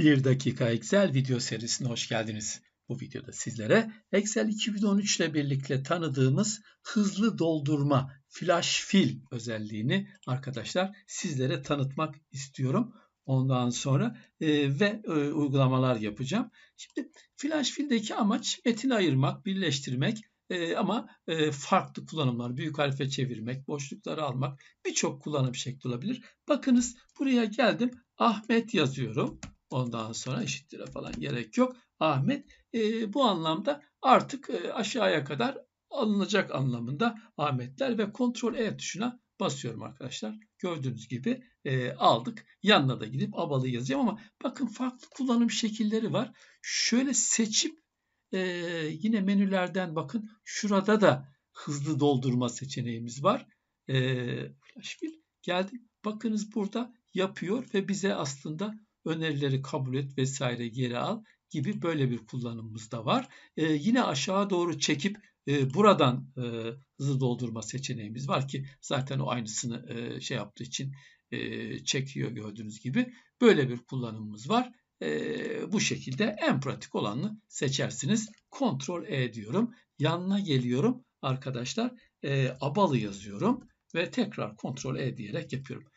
1 dakika Excel video serisine hoş geldiniz. Bu videoda sizlere Excel 2013 ile birlikte tanıdığımız hızlı doldurma flash fill özelliğini arkadaşlar sizlere tanıtmak istiyorum. Ondan sonra e, ve e, uygulamalar yapacağım. Şimdi flash fill'deki amaç metin ayırmak, birleştirmek e, ama e, farklı kullanımlar, büyük harfe çevirmek, boşlukları almak birçok kullanım şekli olabilir. Bakınız buraya geldim. Ahmet yazıyorum. Ondan sonra eşittir'e falan gerek yok. Ahmet e, bu anlamda artık e, aşağıya kadar alınacak anlamında Ahmetler ve Ctrl E tuşuna basıyorum arkadaşlar. Gördüğünüz gibi e, aldık. Yanına da gidip abalı yazacağım ama bakın farklı kullanım şekilleri var. Şöyle seçip e, yine menülerden bakın şurada da hızlı doldurma seçeneğimiz var. E, flash fill geldim. Bakınız burada yapıyor ve bize aslında önerileri kabul et vesaire geri al gibi böyle bir kullanımımız da var. E, yine aşağı doğru çekip e, buradan e, hızlı doldurma seçeneğimiz var ki zaten o aynısını e, şey yaptığı için e, çekiyor gördüğünüz gibi. Böyle bir kullanımımız var. E, bu şekilde en pratik olanını seçersiniz. Ctrl E diyorum. Yanına geliyorum arkadaşlar. E, abalı yazıyorum ve tekrar Ctrl E diyerek yapıyorum.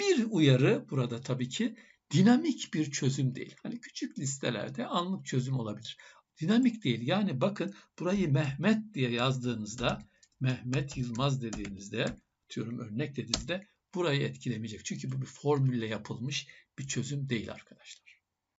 Bir uyarı burada tabii ki dinamik bir çözüm değil. Hani küçük listelerde anlık çözüm olabilir. Dinamik değil. Yani bakın burayı Mehmet diye yazdığınızda Mehmet Yılmaz dediğinizde atıyorum örnek dediğinizde burayı etkilemeyecek. Çünkü bu bir formülle yapılmış bir çözüm değil arkadaşlar.